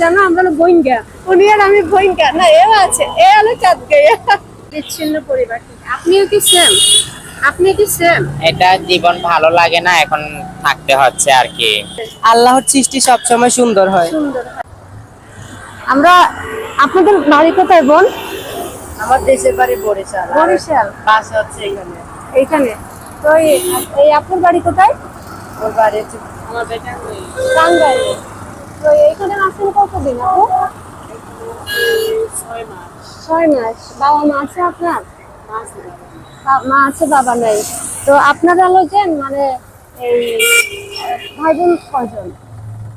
জানো আমরা হলো বইঙ্গা উনি আর আমি বইঙ্গা না এও আছে এ হলো চাঁদ গাইয়া বিচ্ছিন্ন পরিবার আপনিও কি সেম আপনি কি সেম এটা জীবন ভালো লাগে না এখন থাকতে হচ্ছে আর কি। আল্লাহর সৃষ্টি সবসময় সুন্দর হয়। সুন্দর আমরা আপনাদের বাড়ি কোথায় বোন? আমার দেশের বাড়ি বরিশাল। বরিশাল? বাসা হচ্ছে এখানে। এইখানে। তো এই এই আপনার বাড়ি কোথায়? ওর বাড়ি আমার বেটা টাঙ্গাইলে। তো এইখানে আসেন কতদিন আপু? ছয় মাস। বাবা মা আছে আপনার? মা আছে বাবা নাই। তো আপনারা যে মানে এই ভাই বোন কজন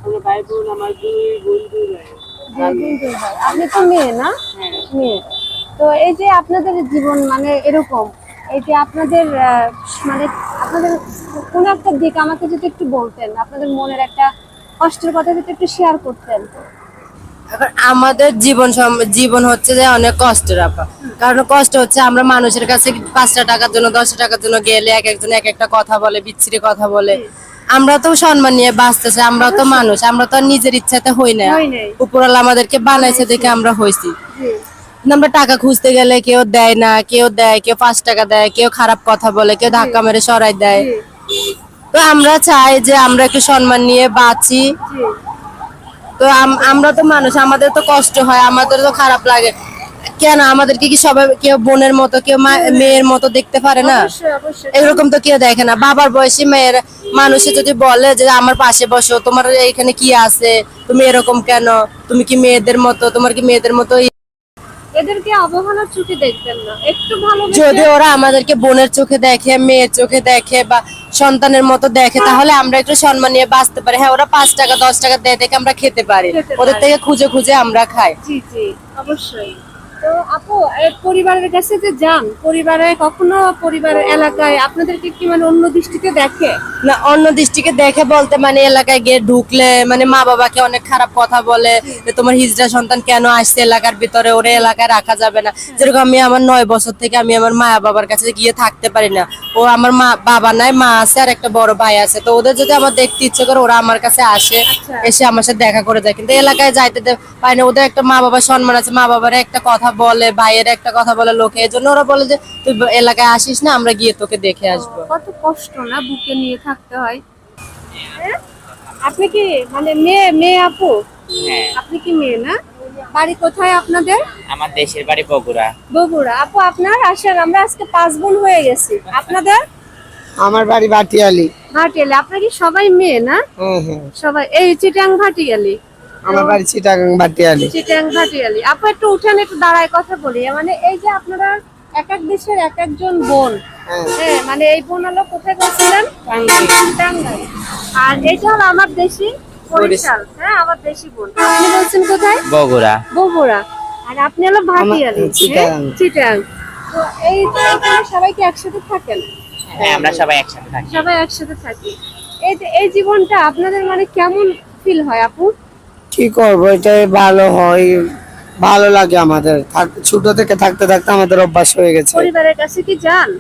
আমার ভাই। বোন আমার দুই। আপনি তো মেয়ে না? মেয়ে। তো এই যে আপনাদের জীবন মানে এরকম এই যে আপনাদের মানে আপনাদের কোন একটা দিক আমাকে যদি একটু বলতেন আপনাদের মনের একটা কষ্টের কথা যদি একটু শেয়ার করতেন। এখন আমাদের জীবন জীবন হচ্ছে যে অনেক কষ্টের আপা। কারণ কষ্ট হচ্ছে আমরা মানুষের কাছে পাঁচটা টাকার জন্য দশটা টাকার জন্য গেলে এক একজন এক একটা কথা বলে বিচ্ছিরি কথা বলে। আমরা তো সম্মান নিয়ে বাঁচতেছি আমরা তো মানুষ আমরা তো নিজের ইচ্ছাতে হই না। উপরালা আমাদেরকে বানাইছে দেখে আমরা হইছি। জি। আমরা টাকা খুঁজতে গেলে কেউ দেয় না কেউ দেয় কেউ পাঁচ টাকা দেয় কেউ খারাপ কথা বলে কেউ ধাক্কা মেরে সরাই দেয়। তো আমরা চাই যে আমরা একটু সম্মান নিয়ে বাঁচি। তো আমরা তো মানুষ আমাদের তো কষ্ট হয় আমাদের তো খারাপ লাগে। কেন আমাদেরকে কি সবাই কেউ বোনের মতো কেউ মেয়ের মতো দেখতে পারে না? এরকম তো কেউ দেখে না। বাবার বয়সী মেয়ের মানুষে যদি বলে যে আমার পাশে বসো তোমার এখানে কি আছে? তুমি এরকম কেন? তুমি কি মেয়েদের মতো? তোমার কি মেয়েদের মতো এদেরকে অবহেলার চোখে দেখবেন না। একটু ভালো যদি ওরা আমাদেরকে বোনের চোখে দেখে মেয়ের চোখে দেখে বা সন্তানের মতো দেখে তাহলে আমরা একটু সম্মান নিয়ে বাঁচতে পারি। হ্যাঁ ওরা পাঁচ টাকা দশ টাকা দেয় দেখে আমরা খেতে পারি। ওদের থেকে খুঁজে খুঁজে আমরা খাই। জি জি অবশ্যই। তো আপু পরিবারের কাছে যে যান পরিবারে কখনো পরিবারের এলাকায় আপনাদেরকে কি মানে অন্য দৃষ্টিতে দেখে? না অন্য দৃষ্টিকে দেখে বলতে মানে এলাকায় গিয়ে ঢুকলে মানে মা বাবাকে অনেক খারাপ কথা বলে যে তোমার হিজড়া সন্তান কেন আসছে এলাকার ভিতরে ওরে এলাকায় রাখা যাবে না। যেরকম আমি আমার নয় বছর থেকে আমি আমার মা বাবার কাছে গিয়ে থাকতে পারি না। ও আমার মা বাবা নাই মা আছে আর একটা বড় ভাই আছে। তো ওদের যদি আমার দেখতে ইচ্ছে করে ওরা আমার কাছে আসে আচ্ছা। এসে আমার সাথে দেখা করে যায়। কিন্তু এলাকায় যাইতে পারি না। ওদের একটা মা বাবার সম্মান আছে। মা বাবার একটা কথা বলে ভাইয়ের একটা কথা বলে লোকে এজন্য ওরা বলে যে তুই এলাকায় আসিস না আমরা গিয়ে তোকে দেখে আসব। কত কষ্ট না বুকে নিয়ে থাকতে হয়। হ্যাঁ? আপনি কি মানে মেয়ে মেয়ে আপু? হ্যাঁ। আপনি কি মেয়ে না? বাড়ি কোথায় আপনাদের? আমার দেশের বাড়ি বগুড়া। বগুড়া। আপু আপনার আসেন আমরা আজকে পাঁচ বোন হয়ে গেছি। আপনাদের? আমার বাড়ি ভাটিয়ালি। ভাটিয়ালি। আপনার কি সবাই মেয়ে না? হ্যাঁ হ্যাঁ। সবাই এই চিটাং ভাটিয়ালি। আমার বাড়ি চিটাগাং ভাটিয়ালি। চিটাং ভাটিয়ালি। আপু একটু উঠেন একটু দাঁড়ায় কথা বলি। মানে এই যে আপনারা এক এক দেশের এক একজন বোন। হ্যাঁ। হ্যাঁ মানে এই বোন হলো কোথায় গেছিলেন? টাঙ্গাইল। আর এটা হলো আমার দেশি বরিশাল। হ্যাঁ আমার দেশি বোন। আপনি বলছেন কোথায়? বগুড়া। বগুড়া। আর আপনি হলো ভাটিয়ালি আমার- চিটাং। হ্যাঁ, চিটাং তো এই তো এখানে সবাই কি একসাথে থাকেন? হ্যাঁ আমরা সবাই একসাথে থাকি। সবাই একসাথে থাকি। এই যে এই জীবনটা আপনাদের মানে কেমন ফিল হয় আপু? কি করব? এটাই ভালো হয় ভালো লাগে আমাদের। থাক- ছোট থেকে থাকতে থাকতে আমাদের অভ্যাস হয়ে গেছে। পরিবারের কাছে কি যান?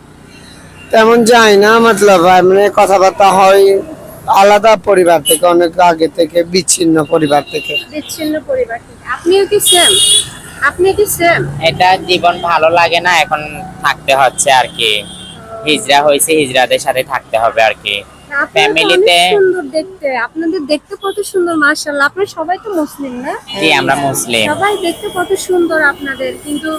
তেমন যাই না মতলব মানে কথাবার্তা হয়। আলাদা পরিবার থেকে অনেক আগে থেকে বিচ্ছিন্ন পরিবার থেকে। বিচ্ছিন্ন পরিবার থেকে। আপনিও কি সেম আপনি কি সেম এটা জীবন ভালো লাগে না এখন থাকতে হচ্ছে আর কি। হিজরা হয়েছে হিজরাদের সাথে থাকতে হবে আর কি। ফ্যামিলিতে সুন্দর দেখতে। আপনাদের দেখতে কত সুন্দর মাশাআল্লাহ। আপনারা সবাই তো মুসলিম না? জি আমরা মুসলিম। সবাই দেখতে কত সুন্দর আপনাদের। কিন্তু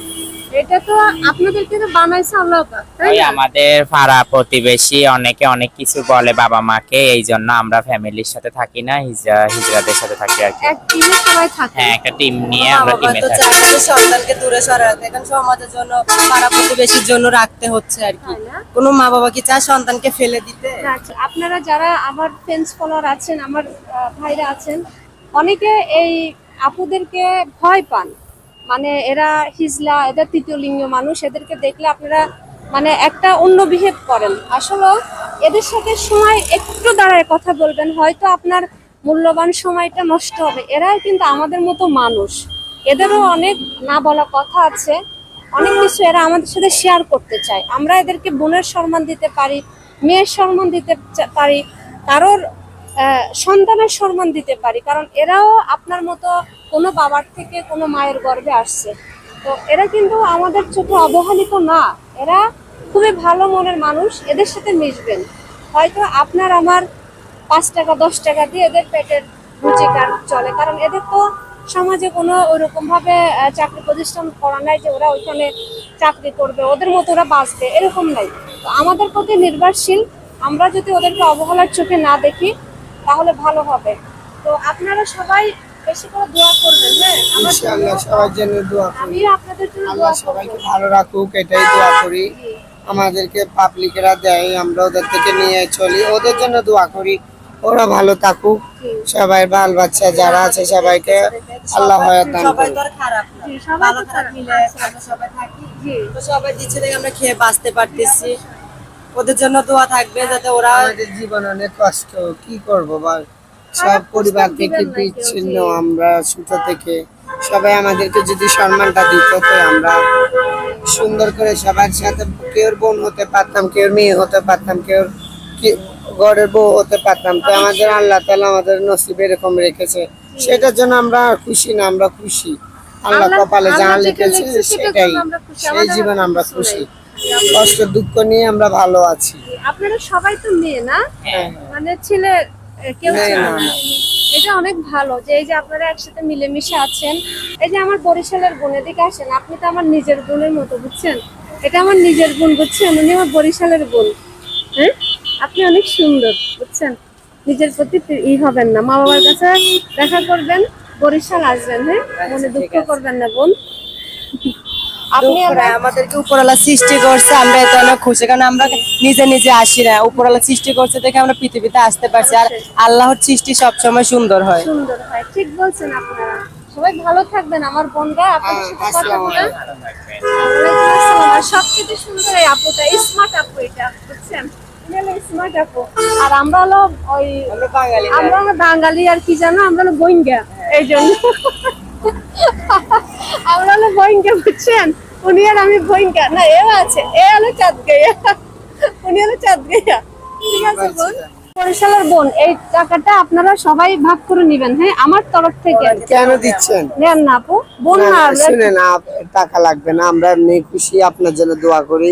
এটা তো আপনাদেরকে তো বানাইছে আল্লাহ তাই আমাদের পাড়া প্রতিবেশী অনেকে অনেক কিছু বলে বাবা মাকে এই জন্য আমরা ফ্যামিলির সাথে থাকি না হিজরা হিজরাদের সাথে থাকি আর কি। এক টিমে সবাই থাকে। হ্যাঁ একটা টিম নিয়ে আমরা টিমে থাকি। সন্তানকে দূরে সরাতে এখন সমাজের জন্য পাড়া প্রতিবেশীর জন্য রাখতে হচ্ছে আর কি? কোনো মা বাবা কি চায় সন্তানকে ফেলে দিতে? আচ্ছা, আপনারা যারা আমার ফ্রেন্ডস ফলোয়ার আছেন আমার ভাইরা আছেন অনেকে এই আপুদেরকে ভয় পান। মানে এরা হিজলা, এদের তৃতীয় লিঙ্গ মানুষ, এদেরকে দেখলে আপনারা মানে একটা অন্য বিহেভ করেন। আসলে এদের সাথে সময় একটু দাঁড়ায় কথা বলবেন, হয়তো আপনার মূল্যবান সময়টা নষ্ট হবে। এরাও কিন্তু আমাদের মতো মানুষ। এদেরও অনেক না বলা কথা আছে। অনেক কিছু এরা আমাদের সাথে শেয়ার করতে চায়। আমরা এদেরকে বোনের সম্মান দিতে পারি, মেয়ের সম্মান দিতে পারি। কারোর সন্তানের সম্মান দিতে পারি। কারণ এরাও আপনার মতো কোনো বাবার থেকে কোনো মায়ের গর্ভে আসছে। তো এরা কিন্তু আমাদের চোখে অবহেলিত না। এরা খুবই ভালো মনের মানুষ, এদের সাথে মিশবেন। হয়তো আপনার আমার পাঁচ টাকা, দশ টাকা দিয়ে এদের পেটের রুচি চলে। কারণ এদের তো সমাজে কোনো ওরকম ভাবে চাকরি প্রতিষ্ঠান করা নাই যে ওরা ওইখানে চাকরি করবে, ওদের মতো ওরা বাঁচবে, এরকম নাই। তো আমাদের প্রতি নির্ভরশীল। আমরা যদি ওদেরকে অবহেলার চোখে না দেখি তাহলে ভালো হবে। তো আপনারা সবাই বেশি করে দোয়া করবেন হ্যাঁ? ইনশাআল্লাহ সবার জন্য দোয়া করি। আমিও আপনাদের জন্য আল্লাহ দোয়া সবাইকে ভালো রাখুক এটাই দোয়া করি। আমাদেরকে পাবলিকেরা দেয় আমরা ওদের থেকে নিয়ে চলি। ওদের জন্য দোয়া করি ওরা ভালো থাকুক। সবাই বাল বাচ্চা যারা আছে সবাইকে আল্লাহ হয়াত দান সবাই তো আর খারাপ না। সবাই তো খারাপ। সবাই থাকি। জি। তো সবাই দিচ্ছে দেখে আমরা খেয়ে বাঁচতে পারতেছি। ওদের জন্য দোয়া থাকবে যাতে ওরা আমাদের জীবন অনেক কষ্ট। কি করব বল? সব পরিবার থেকে বিচ্ছিন্ন আমরা ছোট থেকে। সবাই আমাদেরকে যদি সম্মানটা দিত তো আমরা সুন্দর করে সবার সাথে কেউ বোন হতে পারতাম কেউ মেয়ে হতে পারতাম কেউ ঘরের বউ হতে পারতাম। তো আমাদের আল্লাহ তালা আমাদের নসিব এরকম রেখেছে। সেটার জন্য আমরা খুশি না আমরা খুশি। আল্লাহ কপালে যা লিখেছে সেটাই। সেই জীবন আমরা খুশি। কষ্ট দুঃখ নিয়ে আমরা ভালো আছি। আপনারা সবাই তো মেয়ে না? হ্যাঁ। মানে ছেলে কেউ। এটা অনেক ভালো যে এই যে আপনারা একসাথে মিলেমিশে আছেন এই যে আমার বরিশালের বোন এদিকে আসেন আপনি তো আমার নিজের বোনের মতো বুঝছেন? এটা আমার নিজের বোন বুঝছেন? উনি আমার বরিশালের বোন। হ্যাঁ? আপনি অনেক সুন্দর বুঝছেন? নিজের প্রতি ই হবেন না। মা বাবার কাছে দেখা করবেন বরিশাল আসবেন হ্যাঁ? মনে দুঃখ করবেন না বোন। আপনি আমাদেরকে উপরওয়ালা সৃষ্টি করছে আমরা এতে অনেক খুশি। কারণ আমরা নিজে নিজে আসি না। উপরওয়ালা সৃষ্টি করছে দেখে আমরা পৃথিবীতে আসতে পারছি। আর আল্লাহর সৃষ্টি সবসময় সুন্দর হয়। সুন্দর হয়। ঠিক বলছেন আপনারা। সবাই ভালো থাকবেন আমার বোনরা। আপনাদের সাথে কথা বলে সবচেয়ে সুন্দর এই আপুটা স্মার্ট আপু এটা বুঝছেন? স্মার্ট আপু। আর আমরা হলো ওই আমরা বাঙালি আমরা হলো বাঙালি আর কি জানো? আমরা হলো এই জন্য। আমরা হলো বুঝছেন? উনি আর আমি না এও আছে এ হলো চাঁদ গাইয়া উনি হলো চাঁদ গাইয়া ঠিক আছে বোন? বরিশালের বোন এই টাকাটা আপনারা সবাই ভাগ করে নেবেন হ্যাঁ? আমার তরফ থেকে কেন দিচ্ছেন? নেন না আপু। বোন না, শুনেন টাকা লাগবে না আমরা খুশি আপনার জন্য দোয়া করি।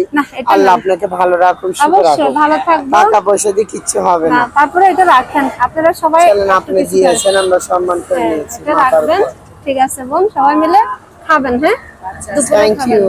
আল্লাহ আপনাকে ভালো রাখুন সুখে অবশ্যই ভালো থাকব টাকা পয়সা দিয়ে কিচ্ছু হবে না তারপরে এটা রাখেন। আপনারা সবাই চলেন আপনি দিয়েছেন আমরা সম্মান করে হ্যাঁ, নিয়েছি এটা রাখবেন। ঠিক আছে বোন সবাই মিলে খাবেন হ্যাঁ দুপুরে থ্যাংক খাবেন। ইউ